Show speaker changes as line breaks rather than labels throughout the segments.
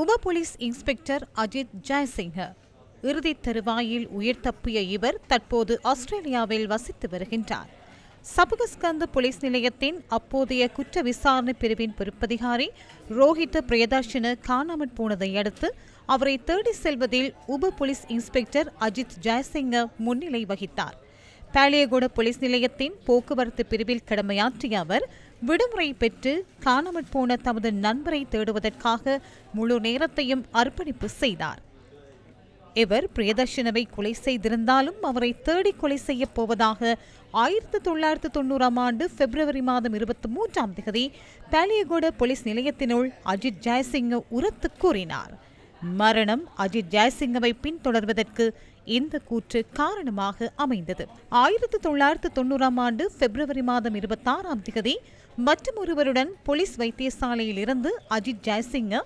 உப police inspector Ajith Jayasinghe இறுதி தருவாயில் உயிர் தப்பிய இவர் தற்போது ஆஸ்திரேலியாவில் வசித்து வருகின்றார். சபகஸ்கந்த போலீஸ் நிலையத்தின் அப்போதைய குற்ற விசாரணை பிரிவின் பொறுப்பதிகாரி ரோஹித பிரியதர்ஷன காணாமற் போனதை அடுத்து அவரை தேடி செல்வதில் உப போலீஸ் இன்ஸ்பெக்டர் அஜித் ஜெயசிங்க முன்னிலை வகித்தார். பாலியகோட போலீஸ் நிலையத்தின் போக்குவரத்து பிரிவில் கடமையாற்றிய அவர் விடுமுறை பெற்று காணாமற் போன தமது நண்பரை தேடுவதற்காக முழு நேரத்தையும் அர்ப்பணிப்பு செய்தார். இவர் பிரியதர்ஷனவை கொலை செய்திருந்தாலும் அவரை தேடி கொலை செய்யப் போவதாக ஆயிரத்தி தொள்ளாயிரத்து தொண்ணூறாம் ஆண்டு பிப்ரவரி மாதம் இருபத்தி மூன்றாம் தேதி பாலியகோட போலீஸ் நிலையத்தினுள் அஜித் ஜெயசிங்க உரத்து கூறினார். மரணம் அஜித் ஜெயசிங்கவை பின்தொடர்வதற்கு இந்த கூற்று காரணமாக அமைந்தது. ஆயிரத்தி தொள்ளாயிரத்து தொண்ணூறாம் ஆண்டு பிப்ரவரி மாதம் இருபத்தாறாம் தேதி மற்றும் ஒருவருடன் போலீஸ் வைத்தியசாலையில் இருந்து அஜித் ஜெயசிங்க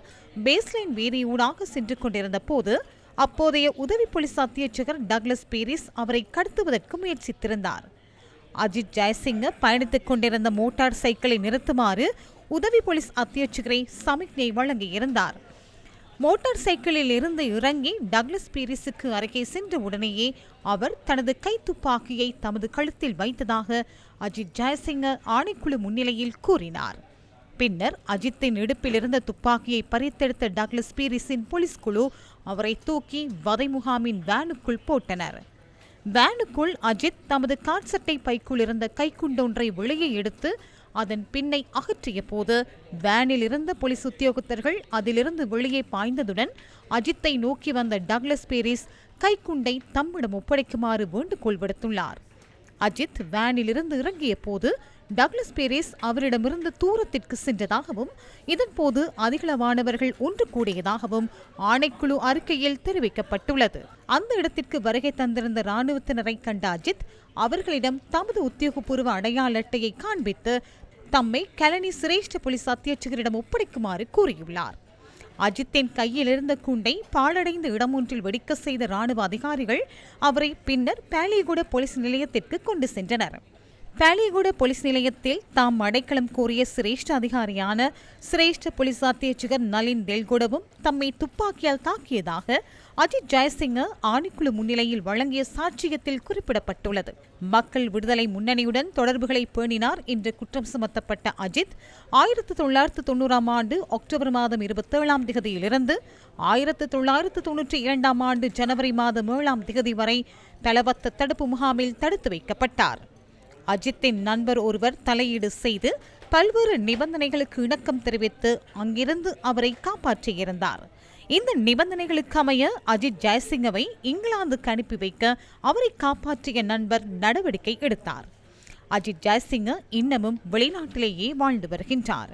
பேஸ்லைன் வீதியூடாக சென்று கொண்டிருந்த போது அப்போதைய உதவி போலீஸ் அத்தியட்சகர் டக்ளஸ் பீரிஸ் அவரை கடத்துவதற்கு முயற்சித்திருந்தார். அஜித் ஜெயசிங்க பயணித்துக் கொண்டிருந்த மோட்டார் சைக்கிளை நிறுத்துமாறு உதவி போலீஸ் அத்தியட்சகரை சமிக்ஞை வழங்கியிருந்தார். மோட்டார் சைக்கிளில் இருந்து இறங்கி டக்ளஸ் பீரிஸுக்கு அருகே சென்ற உடனேயே அவர் தனது கைத்துப்பாக்கியை தமது கழுத்தில் வைத்ததாக அஜித் ஜெயசிங்க ஆணைக்குழு முன்னிலையில் கூறினார். பின்னர் அஜித்தின் இடுப்பில் இருந்த துப்பாக்கியை பறித்தெடுத்த டக்ளஸ் பீரிஸின் போலீஸ் குழு அவரை தூக்கி வதை முகாமின் வேனுக்குள் போட்டனர். வேனுக்குள் அஜித் தமது காற்சட்டை பைக்குள் இருந்த கைக்குண்டொன்றை வெளியே எடுத்து அதன் பின்னை அகற்றிய போது வேனில் இருந்த போலீஸ் உத்தியோகத்தர்கள் அதிலிருந்து வெளியே பாய்ந்ததுடன் அஜித்தை நோக்கி வந்த டக்ளஸ் பேரிஸ் கைக்குண்டை தம்மிடம் ஒப்படைக்குமாறு வேண்டுகோள் விடுத்துள்ளார். அஜித் வேனிலிருந்து இறங்கிய போது டக்ளஸ் பேரிஸ் அவரிடமிருந்து தூரத்திற்கு சென்றதாகவும் இதன்போது அதிகளவானவர்கள் ஒன்று கூடியதாகவும் ஆணைக்குழு அறிக்கையில் தெரிவிக்கப்பட்டுள்ளது. அந்த இடத்திற்கு வருகை தந்திருந்த ராணுவத்தினரை கண்ட அஜித் அவர்களிடம் தமது உத்தியோகபூர்வ அடையாள அட்டையை காண்பித்து தம்மை கலனி சிரேஷ்ட போலீஸ் அத்தியட்சகரிடம் ஒப்படைக்குமாறு கூறியுள்ளார். அஜித்தின் கையில் இருந்த குண்டை பாழடைந்த இடமொன்றில் வெடிக்க செய்த ராணுவ அதிகாரிகள் அவரை பின்னர் பேலிகுட போலீஸ் நிலையத்திற்கு கொண்டு சென்றனர். பேலியகுட போலீஸ் நிலையத்தில் தாம் அடைக்கலம் கோரிய சிரேஷ்ட அதிகாரியான சிரேஷ்ட போலீஸ் அத்தியட்சகர் நளின் டெல்குடவும் தம்மை துப்பாக்கியால் தாக்கியதாக அஜித் ஜெயசிங்க ஆணைக்குழு முன்னிலையில் வழங்கிய சாட்சியத்தில் குறிப்பிடப்பட்டுள்ளது மக்கள் விடுதலை முன்னணியுடன் தொடர்புகளை பேணினார் என்று குற்றம் சுமத்தப்பட்ட அஜித் ஆயிரத்தி தொள்ளாயிரத்து தொண்ணூறாம் ஆண்டு அக்டோபர் மாதம் இருபத்தேழாம் திகதியிலிருந்து ஆயிரத்து தொள்ளாயிரத்து தொன்னூற்றி இரண்டாம் ஆண்டு ஜனவரி மாதம் ஏழாம் திகதி வரை தலவத்த தடுப்பு முகாமில் தடுத்து வைக்கப்பட்டார் அஜித்தின் நண்பர் ஒருவர் தலையீடு செய்து பல்வேறு நிபந்தனைகளுக்கு இணக்கம் தெரிவித்து அங்கிருந்து அவரை காப்பாற்றியிருந்தார். இந்த நிபந்தனைகளுக்கு அமைய அஜித் ஜெயசிங்கவை இங்கிலாந்துக்கு அனுப்பி வைக்க அவரை காப்பாற்றிய நண்பர் நடவடிக்கை எடுத்தார். அஜித் ஜெயசிங் இன்னமும் வெளிநாட்டிலேயே வாழ்ந்து வருகின்றார்.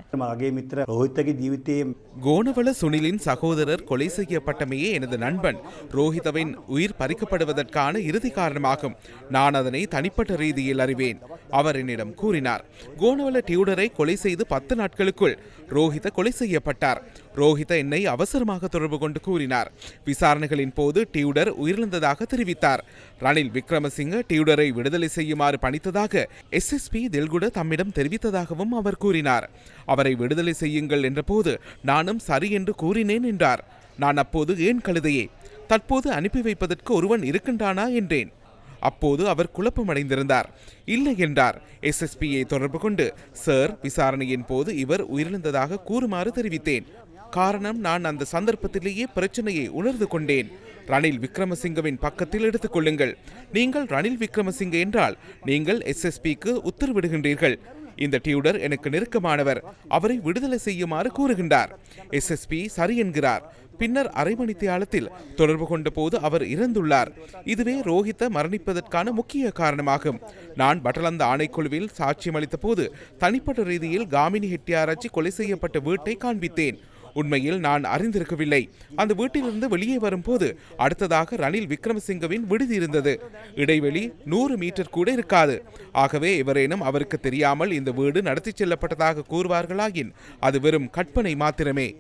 கோணவள சுனிலின் சகோதரர் கொலை செய்யப்பட்டமையே எனது நண்பன். ரோஹிதவின் உயிர் பறிக்கப்படுவதற்கான இறுதி காரணமாகும். நான் அதனை தனிப்பட்ட ரீதியில் அறிவேன் அவர் என்னிடம் கூறினார். கோணவள டியூடரை கொலை செய்து பத்து நாட்களுக்குள் ரோஹித கொலை செய்யப்பட்டார். ரோஹித என்னை அவசரமாக தொடர்பு கொண்டு கூறினார். விசாரணைகளின் போது டியூடர் உயிரிழந்ததாக தெரிவித்தார். ரணில் விக்ரமசிங்க டியூடரை விடுதலை செய்யுமாறு பணித்ததாக எஸ்எஸ்பி தில்குட தம்மிடம் தெரிவித்ததாகவும் அவர் கூறினார். அவரை விடுதலை செய்யுங்கள் என்றபோது நானும் சரி என்று கூறினேன் என்றார். நான் அப்போது ஏன் கழுதையே? தற்போது அனுப்பி வைப்பதற்கு ஒருவன் இருக்கின்றானா என்றேன். அப்போது அவர் குழப்பமடைந்திருந்தார். இல்லை என்றார். எஸ்எஸ்பியை தொடர்பு கொண்டு சார் விசாரணையின் போது இவர் உயிரிழந்ததாக கூறுமாறு தெரிவித்தேன். காரணம் நான் அந்த சந்தர்ப்பத்திலேயே பிரச்சனையை உணர்ந்து கொண்டேன். ரணில் விக்ரமசிங்கவின் பக்கத்தில் எடுத்துக்கொள்ளுங்கள் நீங்கள் ரணில் விக்ரமசிங்க என்றால் நீங்கள் எஸ்எஸ்பிக்கு உத்தரவிடுகின்றீர்கள். இந்த டியூடர் எனக்கு நெருக்கமானவர். அவரை விடுதலை செய்யுமாறு கூறுகின்றார். எஸ்எஸ்பி சரி என்கிறார். பின்னர் அரை மணித்தியாலத்தில் தொடர்பு கொண்ட போது அவர் இறந்துள்ளார். இதுவே ரோஹித்த மரணிப்பதற்கான முக்கிய காரணமாகும். நான் பட்டலந்த ஆணைக்குழுவில் சாட்சியமளித்த போது தனிப்பட்ட ரீதியில் காமினி ஹெட்டியாராச்சி கொலை செய்யப்பட்ட வீட்டை காண்பித்தேன். உண்மையில் நான் அறிந்திருக்கவில்லை. அந்த வீட்டிலிருந்து வெளியே வரும்போது அடுத்ததாக ரணில் விக்ரமசிங்கவின் விடுதி இருந்தது. இடைவெளி நூறு மீட்டர் கூட இருக்காது. ஆகவே இவரேனும் அவருக்கு தெரியாமல் இந்த வீடு நடத்தி செல்லப்பட்டதாக கூறுவார்களாயின் அது வெறும் கற்பனை மாத்திரமே.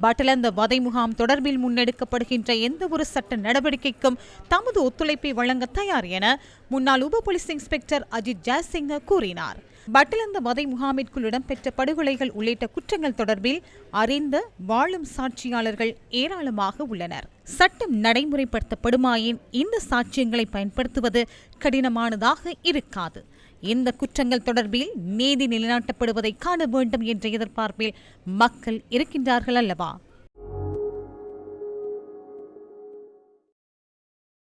பட்டலந்த வதை முகாம் தொடர்பில் முன்னெடுக்கப்படுகின்ற எந்த ஒரு சட்ட நடவடிக்கைக்கும் தமது ஒத்துழைப்பை வழங்க தயார் என முன்னாள் உப போலீஸ் இன்ஸ்பெக்டர் அஜித் ஜாசிங்க கூறினார். பட்டிலந்த வதை முகாமிற்குள் இடம்பெற்ற படுகொலைகள் உள்ளிட்ட குற்றங்கள் தொடர்பில் அறிந்த வாழும் சாட்சியாளர்கள் ஏராளமாக உள்ளனர். சட்டம் நடைமுறைப்படுத்தப்படுமாயின் இந்த சாட்சியங்களை பயன்படுத்துவது கடினமானதாக இருக்காது. இந்த குற்றங்கள் தொடர்பில் நீதி நிலைநாட்டப்படுவதை காண வேண்டும் என்ற எதிர்பார்ப்பில் மக்கள் இருக்கின்றார்கள் அல்லவா?